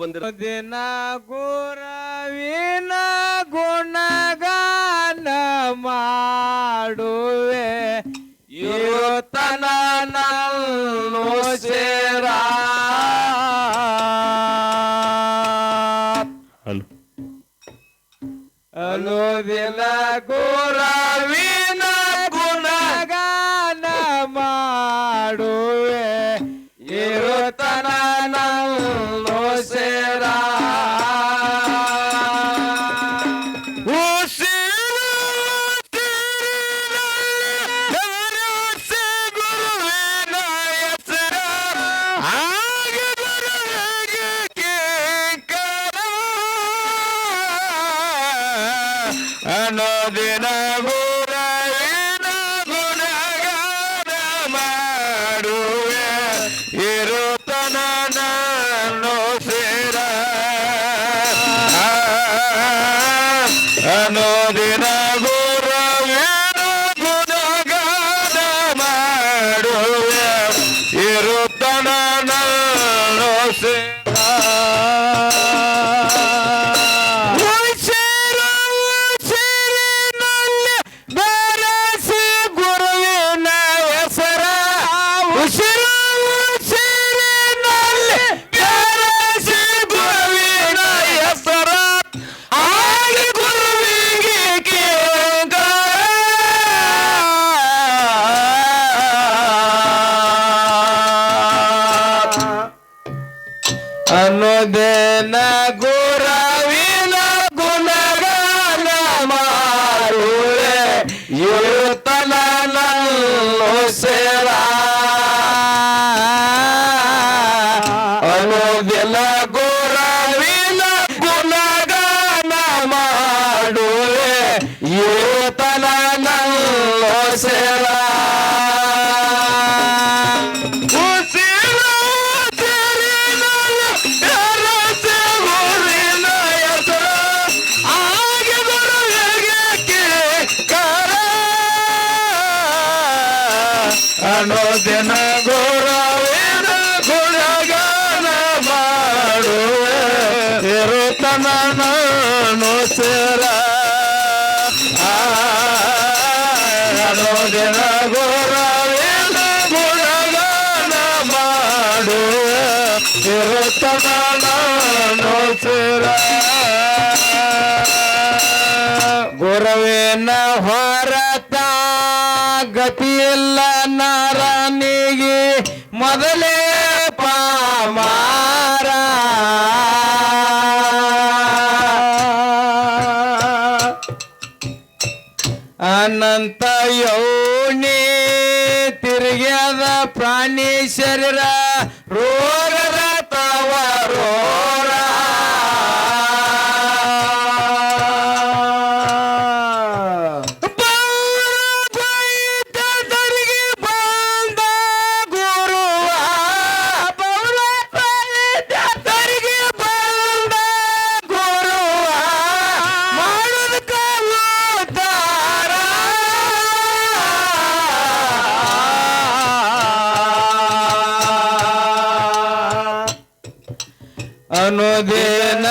ಬಂದಿರೋ ದಿನ ಗುಣಗಾನ ಮಾಡುವೆ. ಅಲೋ ದಿನ ಗುರವಿ ಅನ್ನೋ ದಿನವೂ sela ಎಲ್ಲ ನಾರಾನಿಗೆ ಮೊದಲೇ ಪಾಮಾರ. ಅನಂತ ಯೋನಿ ತಿರುಗ್ಯಾದ ಪ್ರಾಣಿ ಶರೀರ ರೋ কোনদিন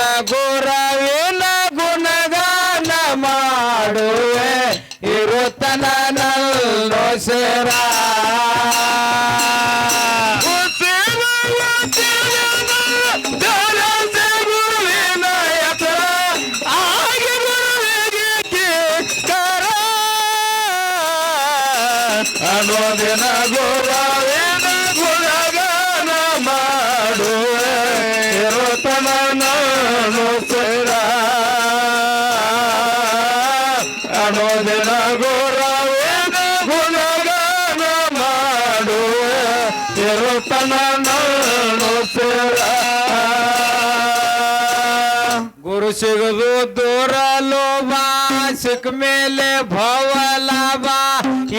ಮೇಲೆ ಭವ ಲಾಭ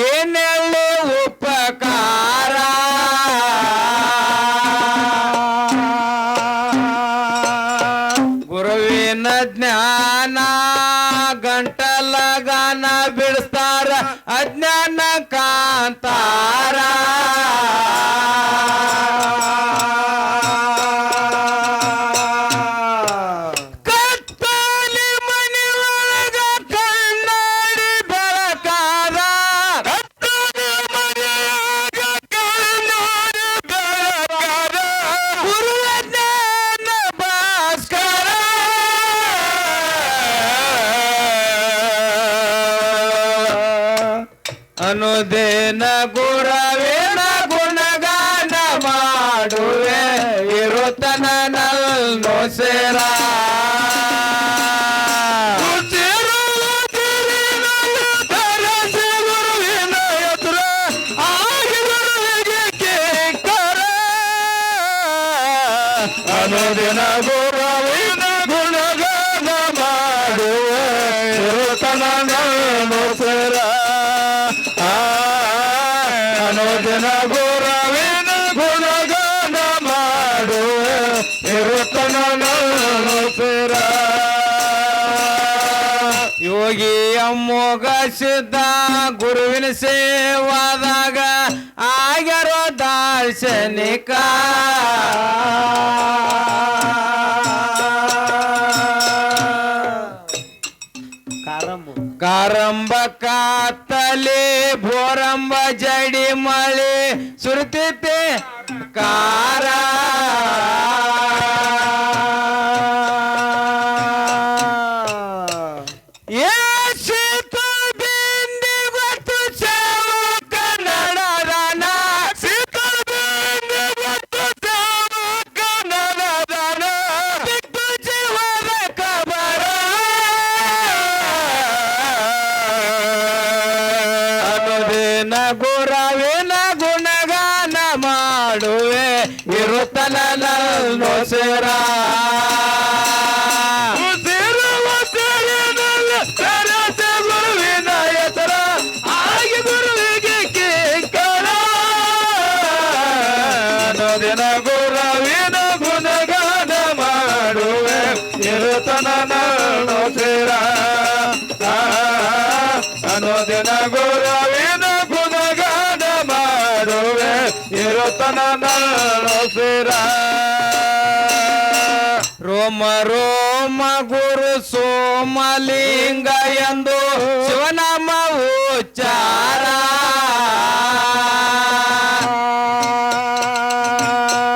ಏನೆಳ್ಳು ಉಪಕಾರ. ಗುರುವಿನ ಜ್ಞಾನ ಗಂಟಲ ಗಾನ ಬಿಡಿಸ್ತಾರ ಅಜ್ಞಾನ ಕಾಂತ ಅನುದಿನ ಗುರುವಿನ ಗುಣಗಾನ ಮಾಡುವೆ ಇರುತ್ತನ ನಲ್ನು ಸೇರ ಅನುದಿನ ಗುರುವಿನ ಗುಣಗಾನ ಮಾಡುವೆ ನಲ್ನು ಸೇರ ಯೋಗಿ ಅಮ್ಮೋಗ ಸಿದ್ಧ ಗುರುವಿನ ಸೇವಾದಾಗ ಆಗ್ಯಾರೋ ದಾರ್ಶನಿಕ. ಕಾರಂಬ ಕಾತಲೆ ಭೋರಂಬ ಜಡಿ ಮಳೆ ಸುರಿತೈತೆ ಕಾರ ರೋಮ ಗುರು ಸೋಮಲಿಂಗ ಎಂದು ಶಿವನಾಮ ಉಚ್ಚಾರ.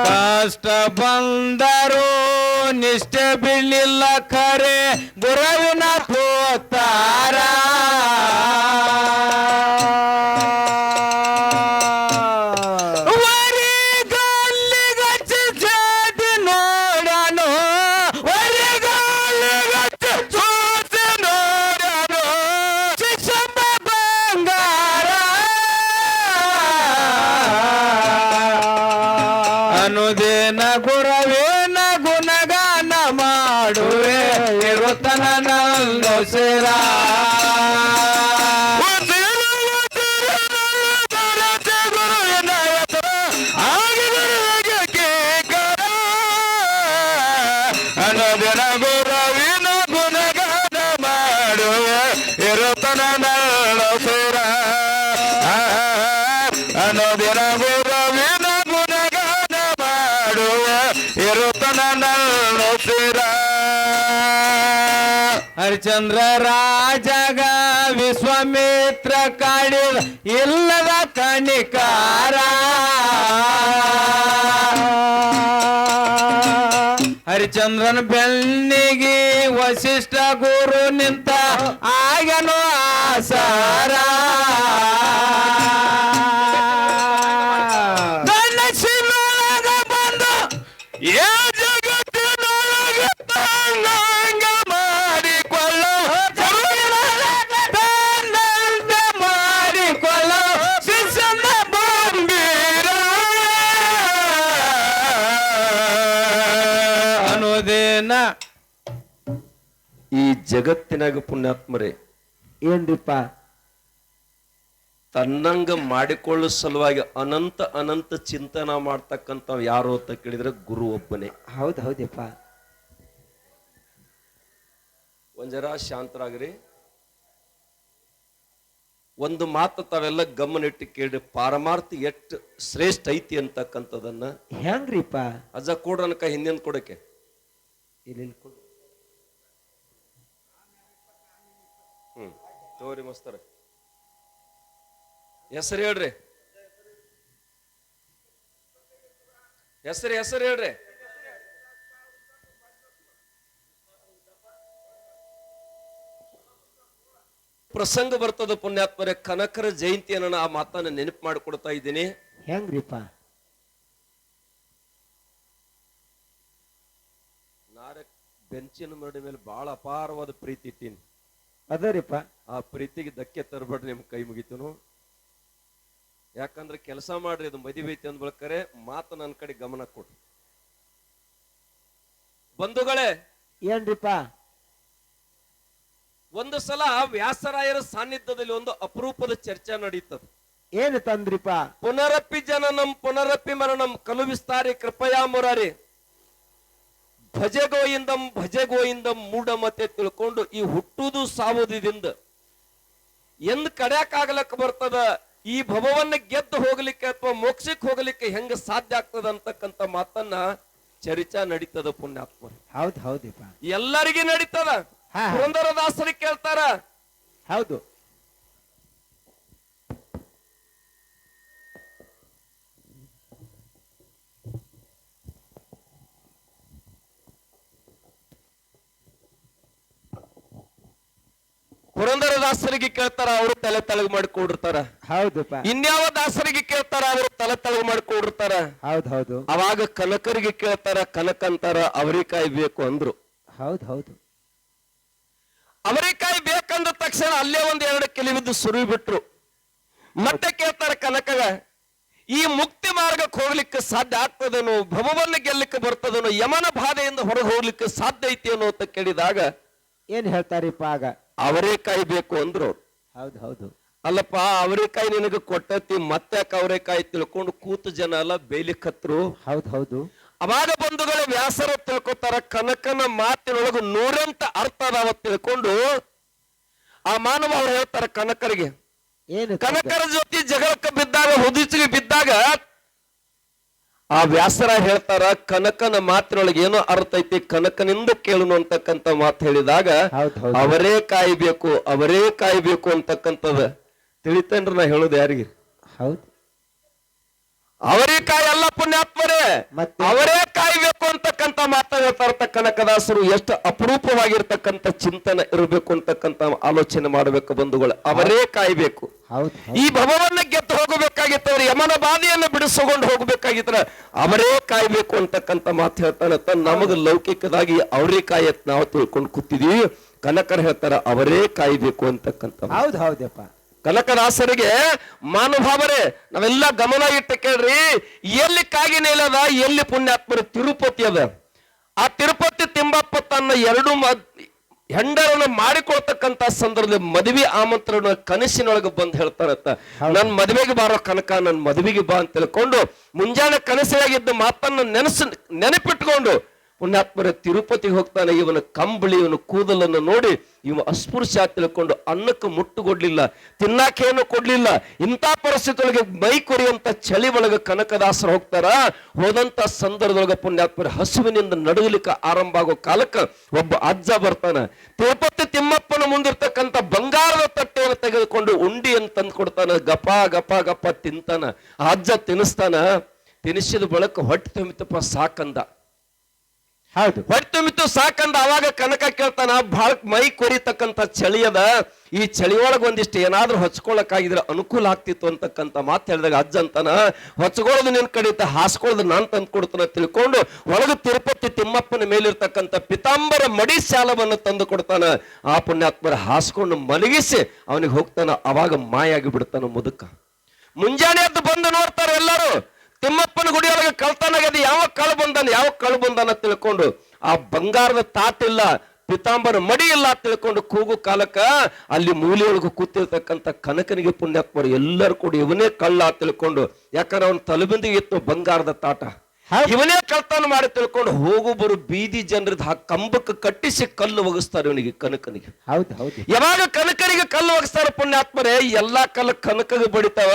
ಕಷ್ಟ ಬಂದರು ನಿಷ್ಠೆ ಬೀಳಿಲ್ಲ ಖರೆ ಗುರುವಿನ ತೋತಾರ ಹರಿಚಂದ್ರ ರಾಜಗ ವಿಶ್ವಾಮಿತ್ರ ಕಾಡಿದ ಇಲ್ಲದ ಕಣಿಕಾರ. ಹರಿಚಂದ್ರನ ಬೆನ್ನಿಗೆ ವಶಿಷ್ಠ ಗುರು ನಿಂತ ಆಗನು ಆಸಾರ. ಜಗತ್ತಿನಾಗ ಪುಣ್ಯಾತ್ಮರೇ. ಏನ್ರಿಪ್ಪ? ತನ್ನಂಗ ಮಾಡಿಕೊಳ್ಳೋ ಸಲುವಾಗಿ ಅನಂತ ಅನಂತ ಚಿಂತನ ಮಾಡ್ತಕ್ಕಂಥ ಯಾರು ಅಂತ ಕೇಳಿದ್ರೆ ಗುರು ಒಬ್ಬನೇ. ಹೌದು ಹೌದಪ್ಪ ಒಂಜರ ಜರ ಶಾಂತರಾಗ್ರಿ. ಒಂದು ಮಾತು ತಾವೆಲ್ಲ ಗಮನಿಟ್ಟು ಕೇಳಿ ಪಾರಮಾರ್ಥ ಎಷ್ಟು ಶ್ರೇಷ್ಠ ಐತಿ ಅಂತಕ್ಕಂಥದನ್ನ. ಹೆಂಗ್ರಿಪ್ಪ? ಅಜ್ಜ ಕೊಡ್ರನಕ ಹಿಂದಿನ ಕೊಡಕ್ಕೆ. ಇಲ್ಲಿ ಇಲ್ಲಿ ಕೊಡು. ತಗೋರಿ ಮಸ್ತರ. ಹೆಸರು ಹೇಳ್ರಿ. ಹೆಸರು ಹೆಸರು ಹೇಳ್ರಿ. ಪ್ರಸಂಗ ಬರ್ತದ ಪುಣ್ಯಾತ್ಮರ ಕನಕರ ಜಯಂತಿಯನ್ನ ಆ ಮಾತನ್ನ ನೆನಪು ಮಾಡಿಕೊಡ್ತಾ ಇದ್ದೀನಿ. ಹೆಂಗ್ರಿಪ್ಪ? ನಾರೆ ಬೆಂಚಿನ ಮರಡಿ ಮೇಲೆ ಬಹಳ ಅಪಾರವಾದ ಪ್ರೀತಿ ಇಟ್ಟೀನಿ. ಅದರಿಪ್ಪ ಆ ಪ್ರೀತಿಗೆ ಧಕ್ಕೆ ತರಬೇಡ್ರಿ ನಿಮ್ ಕೈ ಮುಗಿತನು. ಯಾಕಂದ್ರೆ ಕೆಲಸ ಮಾಡ್ರಿ ಅದು ಮದುವೆ ಐತಿ ಅಂದ್ ಬಳಕರೆ ಮಾತು ನನ್ನ ಕಡೆ ಗಮನ ಕೊಡ್ರಿ ಬಂಧುಗಳೇ ಏನ್ರಿಪ್ಪ ಒಂದು ಸಲ ವ್ಯಾಸರಾಯರ ಸಾನ್ನಿಧ್ಯದಲ್ಲಿ ಒಂದು ಅಪರೂಪದ ಚರ್ಚೆ ನಡೀತದೆ. ಏನು ತಂದ್ರಿಪ್ಪ ಪುನರಪ್ಪಿ ಜನನಂ ಪುನರಪ್ಪಿ ಮರಣಂ ಕಲುವಿಸ್ತಾರೆ ಕೃಪಯಾ ಮುರಾರಿ. ಭಜೆ ಗೋಯಿಂದಂ ಭಜೆ ಗೋಯಿಂದಂ ಮೂಢಮತೆ ತಿಳ್ಕೊಂಡು ಈ ಹುಟ್ಟುದು ಸಾವುದಿಂದ ಎಂದ್ ಕಡ್ಯಾಕಾಗ್ಲಕ್ ಬರ್ತದ ಈ ಭವವನ್ನ ಗೆದ್ದು ಹೋಗ್ಲಿಕ್ಕೆ ಅಥವಾ ಮೋಕ್ಷಕ್ಕೆ ಹೋಗ್ಲಿಕ್ಕೆ ಹೆಂಗ ಸಾಧ್ಯ ಆಗ್ತದ ಅಂತಕ್ಕಂಥ ಮಾತನ್ನ ಚರಿಚಾ ನಡೀತದ ಪುಣ್ಯಾತ್ಮ ಹೌದ್ ಹೌದಿಪ್ಪ ಎಲ್ಲರಿಗೂ ನಡೀತದ. ಪುರಂದರದಾಸರಿಗೆ ಕೇಳ್ತಾರ. ಹೌದು. ಪುರಂದರದಾಸರಿಗೆ ಕೇಳ್ತಾರ ಅವರು ತಲೆ ತಳಗ್ ಮಾಡಿಕೊಂಡಿರ್ತಾರ. ಹೌದಪ್ಪ. ಇನ್ಯಾವ ದಾಸರಿಗೆ ಕೇಳ್ತಾರ ಅವರು ತಲೆ ತಳಗ್ ಮಾಡಿಕೊಂಡಿರ್ತಾರ. ಹೌದು ಹೌದು. ಅವಾಗ ಕನಕರಿಗೆ ಕೇಳ್ತಾರ ಕನಕ ಅಂತಾರ ಅವರಿಕಾಯಿ ಬೇಕು ಅಂದ್ರು. ಹೌದು ಹೌದು. ಅವರಿಕಾಯಿ ಬೇಕಂದ ತಕ್ಷಣ ಅಲ್ಲೇ ಒಂದ್ ಎರಡು ಕಿಲಿಬಿದ್ದು ಸುರಿ ಬಿಟ್ರು. ಮತ್ತೆ ಕೇಳ್ತಾರ ಕನಕಗ ಈ ಮುಕ್ತಿ ಮಾರ್ಗಕ್ಕೆ ಹೋಗ್ಲಿಕ್ಕೆ ಸಾಧ್ಯ ಆಗ್ತದೇನೋ ಭವವನ್ನು ಗೆಲ್ಲಕ್ಕೆ ಬರ್ತದೇನೋ ಯಮನ ಬಾಧೆಯಿಂದ ಹೊರಗೆ ಹೋಗ್ಲಿಕ್ಕೆ ಸಾಧ್ಯ ಐತಿ ಅನ್ನೋ ಅಂತ ಕೇಳಿದಾಗ ಏನ್ ಹೇಳ್ತಾರಿಪ್ಪ ಆಗ? ಅವರೇಕಾಯಿ ಬೇಕು ಅಂದ್ರು. ಹೌದು ಹೌದು. ಅಲ್ಲಪ್ಪ ಅವರೇಕಾಯಿ ನಿನಗೆ ಕೊಟ್ಟತಿ ಮತ್ತೆ ಅವರೇಕಾಯಿ ತಿಳ್ಕೊಂಡು ಕೂತು ಜನ ಎಲ್ಲ ಬೇಲಿಕತ್ರು ಹೌದು ಹೌದು. ಅವಾಗ ಬಂಧುಗಳ ವ್ಯಾಸರ ತಿಳ್ಕೊತಾರ ಕನಕನ ಮಾತಿನೊಳಗೆ ನೂರಂತ ಅರ್ಥ ಅದಾವ ತಿಳ್ಕೊಂಡು ಆ ಮಾನವ ಅವ್ರು ಹೇಳ್ತಾರ ಕನಕರಿಗೆ. ಏನು ಕನಕರ ಜೊತೆ ಜಗಳಕ್ಕೆ ಬಿದ್ದಾಗ ಹುದಿಚಿಗೆ ಬಿದ್ದಾಗ ಆ ವ್ಯಾಸರ ಹೇಳ್ತಾರ ಕನಕನ ಮಾತಿನೊಳಗೆ ಏನೋ ಅರ್ಥ ಐತಿ ಕನಕನಿಂದ ಕೇಳನು ಅಂತಕ್ಕಂತ ಮಾತು ಹೇಳಿದಾಗ ಅವರೇ ಕಾಯ್ಬೇಕು ಅವರೇ ಕಾಯ್ಬೇಕು ಅಂತಕ್ಕಂಥದ್ದು. ತಿಳಿತೇನ್ರಿ ನಾ ಹೇಳೋದು ಯಾರಿಗೆ? ಹೌದು. ಅವರೇ ಕಾಯಿ ಅಲ್ಲ ಪುಣ್ಯಾತ್ಮರೇ? ಅವರೇ ಕಾಯ್ಬೇಕು ಅಂತಕ್ಕಂತ ಮಾತಾಡ್ತಾ ಕನಕದಾಸರು ಎಷ್ಟು ಅಪರೂಪವಾಗಿರ್ತಕ್ಕಂಥ ಚಿಂತನೆ ಇರಬೇಕು ಅಂತಕ್ಕಂತ ಆಲೋಚನೆ ಮಾಡಬೇಕು ಬಂಧುಗಳು. ಅವರೇ ಕಾಯ್ಬೇಕು ಈ ಭವವನ್ನ ಗೆದ್ದು ಹೋಗಬೇಕಾಗಿತ್ತವ್ರ ಯಮನ ಬಾಧೆಯನ್ನು ಬಿಡಿಸಿಕೊಂಡು ಹೋಗಬೇಕಾಗಿತ್ತ ಅವರೇ ಕಾಯ್ಬೇಕು ಅಂತಕ್ಕಂತ ಮಾತು ಹೇಳ್ತಾನೆ. ನಮಗ ಲೌಕಿಕದಾಗಿ ಅವರೇ ಕಾಯತ್ ನಾವು ತಿಳ್ಕೊಂಡು ಕೂತಿದೀವಿ. ಕನಕರು ಹೇಳ್ತಾರ ಅವರೇ ಕಾಯ್ಬೇಕು ಅಂತಕ್ಕಂತ ಮಾತು. ಹೌದು ಹೌದಪ್ಪ ಕನಕದಾಸರಿಗೆ ಮಾನುಭಾವರೇ ನಾವೆಲ್ಲ ಗಮನ ಇಟ್ಟು ಕೇಳ್ರಿ ಎಲ್ಲಿ ಕಾಗಿ ಇಲ್ಲದ ಎಲ್ಲಿ ಪುಣ್ಯಾತ್ಮರು ತಿರುಪತಿ ಅದ. ಆ ತಿರುಪತಿ ತಿಂಬಪ್ಪ ತನ್ನ ಎರಡು ಹೆಂಡರನ್ನ ಹೆಂಡರನ್ನು ಮಾಡಿಕೊಳ್ತಕ್ಕಂತ ಸಂದರ್ಭದಲ್ಲಿ ಮದುವೆ ಆಮಂತ್ರಣ ಕನಸಿನೊಳಗೆ ಬಂದು ಹೇಳ್ತಾರತ್ತ. ನನ್ ಮದುವೆಗೆ ಬಾರೋ ಕನಕ ನನ್ ಮದುವೆಗೆ ಬಾ ಅಂತ ತಿಳ್ಕೊಂಡು ಮುಂಜಾನೆ ಕನಸಿನಾಗಿದ್ದ ಮಾತನ್ನ ನೆನಸು ನೆನಪಿಟ್ಕೊಂಡು ಪುಣ್ಯಾತ್ಮರ ತಿರುಪತಿಗೆ ಹೋಗ್ತಾನೆ, ಇವನ ಕಂಬಳಿ, ಇವನ ಕೂದಲನ್ನು ನೋಡಿ ಇವ ಅಸ್ಪೃಶ್ಯ ತಿಳ್ಕೊಂಡು ಅನ್ನಕ್ಕೆ ಮುಟ್ಟು ಕೊಡ್ಲಿಲ್ಲ ತಿನ್ನಾಕೇನು ಕೊಡ್ಲಿಲ್ಲ. ಇಂಥ ಪರಿಸ್ಥಿತಿಯೊಳಗೆ ಮೈ ಕೊರಿಯಂತ ಚಳಿ ಒಳಗೆ ಕನಕದಾಸರು ಹೋಗ್ತಾರ? ಹೋದಂತ ಸಂದರ್ಭದೊಳಗೆ ಪುಣ್ಯಾತ್ಮರ ಹಸುವಿನಿಂದ ನಡುಗಲಿಕ್ಕೆ ಆರಂಭ ಆಗೋ ಕಾಲಕ್ಕೆ ಒಬ್ಬ ಅಜ್ಜ ಬರ್ತಾನ. ತಿರುಪತಿ ತಿಮ್ಮಪ್ಪನ ಮುಂದಿರ್ತಕ್ಕಂಥ ಬಂಗಾರದ ತಟ್ಟೆಯನ್ನು ತೆಗೆದುಕೊಂಡು ಉಂಡಿಯನ್ನು ತಂದು ಕೊಡ್ತಾನ ಗಪ ಗಪ ಗಪ ತಿಂತಾನ. ಅಜ್ಜ ತಿನ್ನಿಸ್ತಾನ. ತಿನ್ನಿಸಿದ ಬಳಕ ಹೊಟ್ಟೆ ತುಂಬಿತಪ್ಪ ಸಾಕಂದ. ಹೌದು. ಹೊಟ್ಟೆ ಮಿತ್ತು ಸಾಕಂದ ಅವಾಗ ಕನಕ ಕೇಳ್ತಾನ ಬಹಳ ಮೈ ಕೊರಿತಕ್ಕಂತ ಚಳಿಯದ ಈ ಚಳಿ ಒಳಗ ಒಂದಿಷ್ಟು ಏನಾದ್ರೂ ಹೊಚ್ಕೊಳಕಾಗಿದ್ರೆ ಅನುಕೂಲ ಆಗ್ತಿತ್ತು ಅಂತಕ್ಕಂಥ ಮಾತು ಹೇಳಿದಾಗ ಅಜ್ಜ ಅಂತಾನ ಹೊಚ್ಕೊಳ್ಳೋದು ನಿನ್ ಕಡಿತ ಹಾಸ್ಕೊಳ್ಳೋದು ನಾನ್ ತಂದು ಕೊಡ್ತಾನ ತಿಳ್ಕೊಂಡು ಒಳಗೆ ತಿರುಪತಿ ತಿಮ್ಮಪ್ಪನ ಮೇಲಿರ್ತಕ್ಕಂಥ ಪಿತಾಂಬರ ಮಡಿ ಶಾಲವನ್ನು ತಂದು ಕೊಡ್ತಾನ. ಆ ಪುಣ್ಯಾತ್ಮರ ಹಾಸ್ಕೊಂಡು ಮಲಗಿಸಿ ಅವನಿಗೆ ಹೋಗ್ತಾನ, ಅವಾಗ ಮಾಯಾಗಿ ಬಿಡ್ತಾನ ಮುದುಕ. ಮುಂಜಾನೆ ಎದ್ದು ಬಂದು ನೋಡ್ತಾರೆ ಎಲ್ಲರೂ ತಿಮ್ಮಪ್ಪನ ಗುಡಿಯೊಳಗೆ ಕಳ್ತನಾಗದೆ ಯಾವ ಕಳು ಬಂದನ, ಯಾವ ಕಳು ಬಂದನ ತಿಳ್ಕೊಂಡು ಆ ಬಂಗಾರದ ತಾಟಿಲ್ಲ ಪಿತಾಂಬರ ಮಡಿ ಇಲ್ಲ ತಿಳ್ಕೊಂಡು ಕೂಗು ಕಾಲಕ ಅಲ್ಲಿ ಮೂಲೆಯೊಳಗೆ ಕೂತಿರ್ತಕ್ಕಂಥ ಕನಕನಿಗೆ ಪುಣ್ಯಾತ್ಮರು ಎಲ್ಲರೂ ಕೂಡ ಇವನೇ ಕಳ್ಳ ತಿಳ್ಕೊಂಡು ಯಾಕಂದ್ರೆ ಅವನ ತಲೆಬಿಂದಿಗೆ ಇತ್ತು ಬಂಗಾರದ ತಾಟ. ಇವನೇ ಕಳ್ತನ ಮಾಡಿ ತಿಳ್ಕೊಂಡು ಹೋಗುಬರು ಬೀದಿ ಜನರದ ಆ ಕಂಬಕ್ಕೆ ಕಟ್ಟಿಸಿ ಕಲ್ಲು ಒಗಿಸ್ತಾರೆ ಇವನಿಗೆ ಕನಕನಿಗೆ. ಹೌದು ಹೌದು. ಯಾವಾಗ ಕನಕನಿಗೆ ಕಲ್ಲು ಒಗಸ್ತಾರ ಪುಣ್ಯಾತ್ಮರೇ ಎಲ್ಲಾ ಕಲ್ಲು ಕನಕಗೆ ಬಡಿತಾವ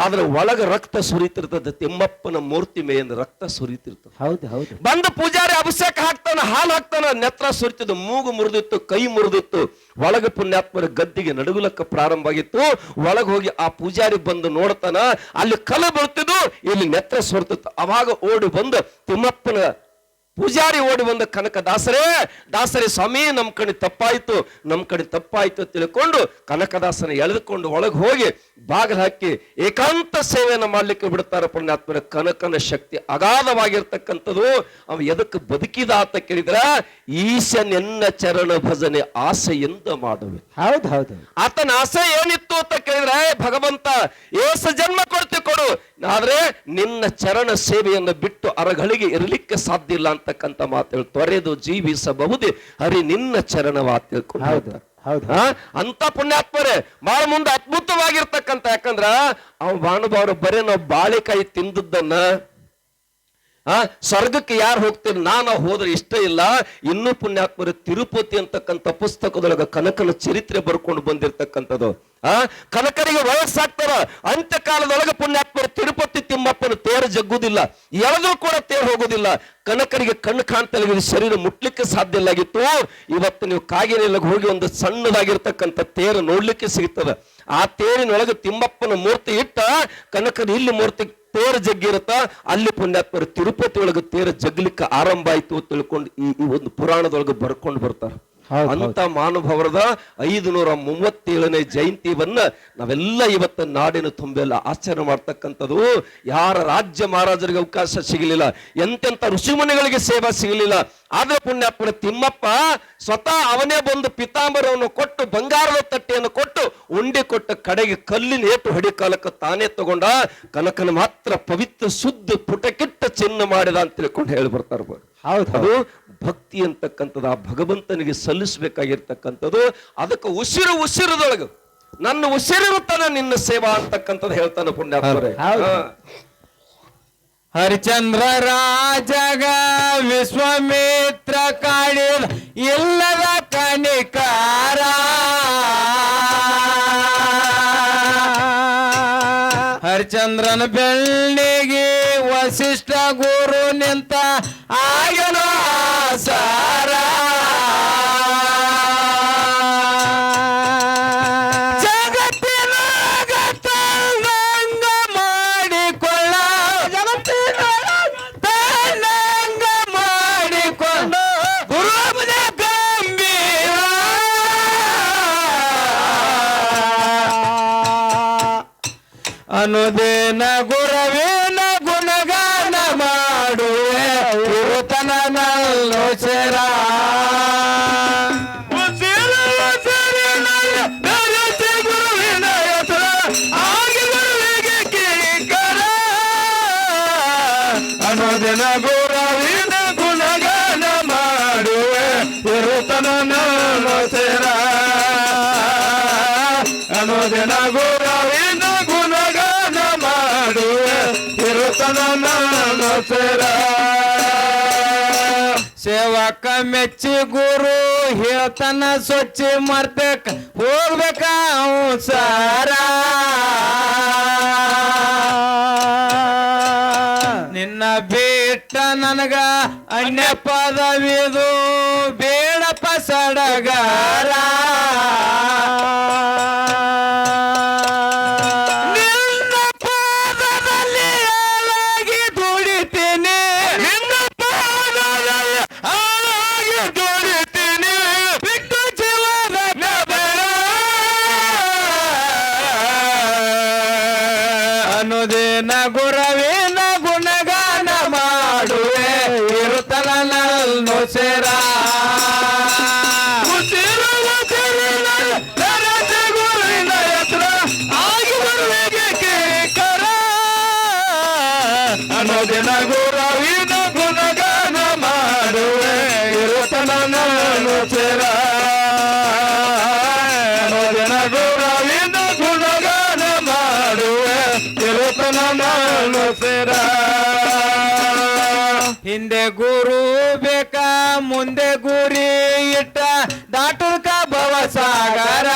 ಆದ್ರೆ ಒಳಗ ರಕ್ತ ಸುರಿತಿರ್ತದ ತಿಮ್ಮಪ್ಪನ ಮೂರ್ತಿ ಮೇಯಿಂದ ರಕ್ತ ಸುರಿತಿರ್ತದ. ಹೌದು ಹೌದು. ಬಂದ ಪೂಜಾರಿ ಅಭಿಷೇಕ ಹಾಕ್ತಾನ ಹಾಲು ಹಾಕ್ತಾನ ನೆತ್ರ ಸುರಿತದ ಮೂಗು ಮುರಿದಿತ್ತು ಕೈ ಮುರಿದಿತ್ತು ಒಳಗ ಪುಣ್ಯಾತ್ಮರ ಗದ್ದಿಗೆ ನಡುಗುಲಕ್ಕ ಪ್ರಾರಂಭ ಆಗಿತ್ತು ಒಳಗ ಹೋಗಿ ಆ ಪೂಜಾರಿ ಬಂದು ನೋಡ್ತಾನ ಅಲ್ಲಿ ಕಲ್ಲು ಬರುತ್ತಿದ್ದು ಇಲ್ಲಿ ನೆತ್ರ ಸುರಿತಿತ್ತು. ಅವಾಗ ಓಡಿ ಬಂದು ತಿಮ್ಮಪ್ಪನ ಪೂಜಾರಿ ಓಡಿ ಬಂದ ಕನಕ ದಾಸರೇ ದಾಸರೇ ಸ್ವಾಮಿ ನಮ್ಮ ಕಡೆ ತಪ್ಪಾಯ್ತು ನಮ್ಮ ಕಡೆ ತಪ್ಪಾಯ್ತು ತಿಳ್ಕೊಂಡು ಕನಕದಾಸನ ಎಳೆದುಕೊಂಡು ಒಳಗೆ ಹೋಗಿ ಬಾಗಿಲು ಹಾಕಿ ಏಕಾಂತ ಸೇವೆಯನ್ನು ಮಾಡಲಿಕ್ಕೆ ಬಿಡ್ತಾರೆ ಪುಣ್ಯಾತ್ಮರ ಕನಕನ ಶಕ್ತಿ ಅಗಾಧವಾಗಿರ್ತಕ್ಕಂಥದ್ದು. ಅವ ಎದಕ್ಕೆ ಬದುಕಿದ ಅಂತ ಕೇಳಿದ್ರ ಈಶನೆನ್ನ ಚರಣ ಭಜನೆ ಆಸೆಯಿಂದ ಮಾಡುವೆ. ಹೌದು ಹೌದು ಆತನ ಆಸೆ ಏನಿತ್ತು ಅಂತ ಕೇಳಿದ್ರೆ "ಏ ಭಗವಂತ ಏಸ ಜನ್ಮ ಕೊಡ್ತಿ ಕೊಡು. ಆದ್ರೆ ನಿನ್ನ ಚರಣ ಸೇವೆಯನ್ನು ಬಿಟ್ಟು ಅರಗಳಿಗೆ ಇರಲಿಕ್ಕೆ ಸಾಧ್ಯ ಇಲ್ಲ ಅಂತಕ್ಕಂಥ ಮಾತು ತೊರೆದು ಜೀವಿಸಬಹುದೇ? ಹರಿ ನಿನ್ನ ಚರಣವ ತಿಳ್ಕೊಂಡು ಹೌದು ಹೌದು. ಅಂತ ಪುಣ್ಯಾತ್ಮರೇ ಬಹಳ ಮುಂದೆ ಅದ್ಭುತವಾಗಿರ್ತಕ್ಕಂಥ ಯಾಕಂದ್ರ ಅವ್ ಭಾನುಭಾವರು ಬರೀ ನಾವು ಬಾಳೆಕಾಯಿ ತಿಂದದ್ದನ್ನ ಆ, ಸ್ವರ್ಗಕ್ಕೆ ಯಾರು ಹೋಗ್ತೀರಿ ನಾನು ಹೋದ್ರೆ ಇಷ್ಟ ಇಲ್ಲ. ಇನ್ನೂ ಪುಣ್ಯಾತ್ಮರ ತಿರುಪತಿ ಅಂತಕ್ಕಂಥ ಪುಸ್ತಕದೊಳಗ ಕನಕನ ಚರಿತ್ರೆ ಬರ್ಕೊಂಡು ಬಂದಿರ್ತಕ್ಕಂಥದ್ದು. ಆ ಕನಕರಿಗೆ ವಯಸ್ಸಾಗ್ತಾರ. ಅಂತ್ಯಕಾಲದೊಳಗೆ ಪುಣ್ಯಾತ್ಮರು ತಿರುಪತಿ ತಿಮ್ಮಪ್ಪನ ತೇರು ಜಗ್ಗುದಿಲ್ಲ. ಎಲ್ಲದೂ ಕೂಡ ತೇರು ಹೋಗೋದಿಲ್ಲ. ಕನಕರಿಗೆ ಕಣ್ಣು ಕಾಣ್ತಲ್ಲ ಶರೀರ ಮುಟ್ಲಿಕ್ಕೆ ಸಾಧ್ಯ ಇಲ್ಲ. ಆಗಿತ್ತು. ಇವತ್ತು ನೀವು ಕಾಗಿನೆಲ್ಲಾಗ ಹೋಗಿ ಒಂದು ಸಣ್ಣದಾಗಿರ್ತಕ್ಕಂಥ ತೇರು ನೋಡ್ಲಿಕ್ಕೆ ಸಿಗ್ತದ. ಆ ತೇರಿನೊಳಗೆ ತಿಮ್ಮಪ್ಪನ ಮೂರ್ತಿ ಇಟ್ಟ ಕನಕನ ಇಲ್ಲಿ ಮೂರ್ತಿ ತೇರು ಜಗ್ಗಿರುತ್ತ ಅಲ್ಲಿ ಪುಣ್ಯಾತ್ಮರು ತಿರುಪತಿ ಒಳಗೆ ತೇರು ಜಗ್ಲಿಕ್ಕೆ ಆರಂಭ ಆಯ್ತು ಅಂತ ತಿಳ್ಕೊಂಡು ಈ ಒಂದು ಪುರಾಣದೊಳಗೆ ಬರ್ಕೊಂಡು ಬರ್ತಾರ. ಅಂತ ಮಾನುಭವರದ ಐದು ನೂರ ಮೂವತ್ತೇಳನೇ ಜಯಂತಿವನ್ನ ನಾವೆಲ್ಲ ಇವತ್ತು ನಾಡಿನ ತುಂಬೆಲ್ಲ ಆಚರಣೆ ಮಾಡ್ತಕ್ಕಂಥದ್ದು. ಯಾರ ರಾಜ್ಯ ಮಹಾರಾಜರಿಗೆ ಅವಕಾಶ ಸಿಗಲಿಲ್ಲ ಎಂತೆಂತ ಋಷಿಮುನಿಗಳಿಗೆ ಸೇವಾ ಸಿಗಲಿಲ್ಲ ಆದ್ರೆ ಪುಣ್ಯಾತ್ಮನ ತಿಮ್ಮಪ್ಪ ಸ್ವತಃ ಅವನೇ ಬಂದು ಪಿತಾಂಬರವನ್ನು ಕೊಟ್ಟು ಬಂಗಾರದ ತಟ್ಟೆಯನ್ನು ಕೊಟ್ಟು ಉಂಡಿ ಕೊಟ್ಟ ಕಡೆಗೆ ಕಲ್ಲಿನ ಏಟು ಹೊಡಿ ಕಾಲಕ್ಕೆ ತಾನೇ ತಗೊಂಡ ಕನಕನ ಮಾತ್ರ ಪವಿತ್ರ ಶುದ್ಧ ಪುಟಕಿಟ್ಟ ಚಿನ್ನ ಮಾಡಿದ ಅಂತ ತಿಳ್ಕೊಂಡು ಹೇಳಿ ಬರ್ತಾರ ಹೌದು ಭಕ್ತಿ ಅಂತಕ್ಕಂಥದ್ದು ಆ ಭಗವಂತನಿಗೆ ಸಲ್ಲಿಸಬೇಕಾಗಿರ್ತಕ್ಕಂಥದ್ದು ಅದಕ್ಕೆ ಉಸಿರು ಉಸಿರದೊಳಗೆ ನನ್ನ ಉಸಿರಿರುತ್ತಾನೆ ನಿನ್ನ ಸೇವಾ ಅಂತಕ್ಕಂಥದ್ದು ಹೇಳ್ತಾನೆ ಪುಣ್ಯಾತ್ಮರೇ. ಹರಿಚಂದ್ರ ರಾಜಗ ವಿಶ್ವಮಿತ್ರ ಕಾಡಿದ ಇಲ್ಲದ ಕಣಿಕಾರ ಹರಿಚಂದ್ರನ ಬೆಳ್ಳಿಗೆ ವಸಿಷ್ಠ ಗುರು ನಿಂತ ಅನುದಿನ ಗುರವಿನ ಗುಣಗಾನ ಮಾಡುವೆ ಗುರುತನ ನಲ್ಲು ಸೇರ. ಅನುದಿನ ಗುರವಿನ ಗುಣಗಾನ ಮಾಡುವೆ ತಿರುತನ ಸೇರ. ಸೇವಕ ಮೆಚ್ಚಿ ಗುರು, ಹೇಳ್ತನ ಸ್ವಚ್ಛ ಮರ್ತಕ ಹೋಗ್ಬೇಕ ಸಾರ. ನಿನ್ನ ಬಿಟ್ಟ ನನಗ ಅನ್ಯ ಪದವಿದು ಗುರು ಬೇಕಾ ಮುಂದೆ ಗುರಿ ಇಟ್ಟ ದಾಟುಕ ಭವಸಾಗರ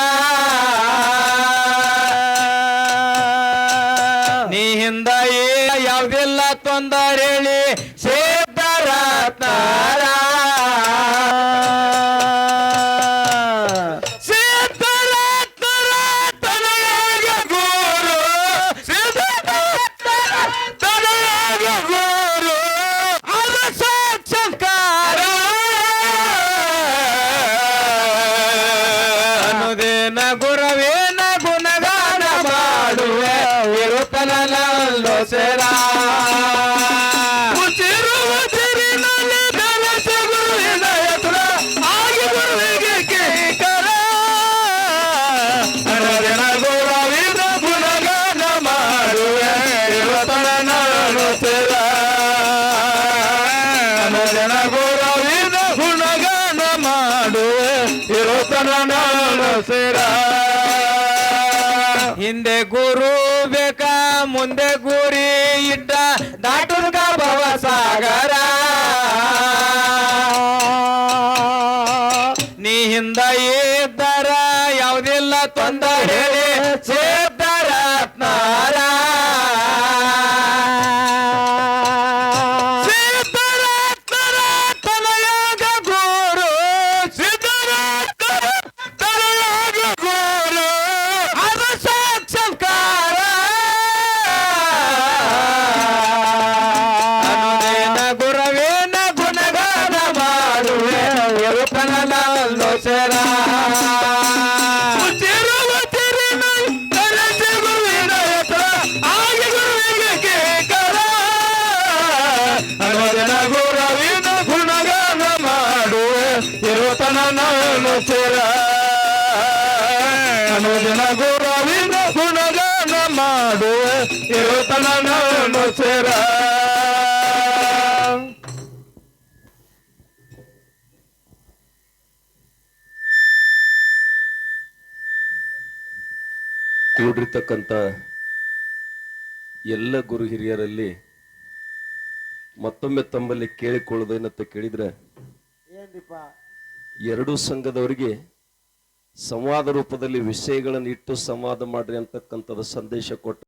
and I go. ಹಿಂದ ಇದ್ದರ ಯಾವುದಿಲ್ಲ ತೊಂದರೆ ಅನುದಿನ ಗುರವಿನ ಗುಣಗಾನ ಮಾಡುವೆ, ಇರುತನ ನಾನು ಚಿರ ಅನುದಿನ ಗುರವಿನ ಗುಣಗಾನ ಮಾಡುವೆ, ಇರುತನ ನಾನು ಚಿರ ಕೂಡಿರ್ತಕ್ಕಂಥ ಎಲ್ಲ ಗುರು ಹಿರಿಯರಲ್ಲಿ ಮತ್ತೊಮ್ಮೆ ತಮ್ಮಲ್ಲಿ ಕೇಳಿಕೊಳ್ಳೋದೇನಂತ ಕೇಳಿದ್ರೆ ಎರಡು ಎರಡೂ ಸಂಘದವರಿಗೆ ಸಂವಾದ ರೂಪದಲ್ಲಿ ವಿಷಯಗಳನ್ನು ಇಟ್ಟು ಸಂವಾದ ಮಾಡ್ರಿ ಅಂತಕ್ಕಂಥದ್ದು ಸಂದೇಶ ಕೊಟ್ಟು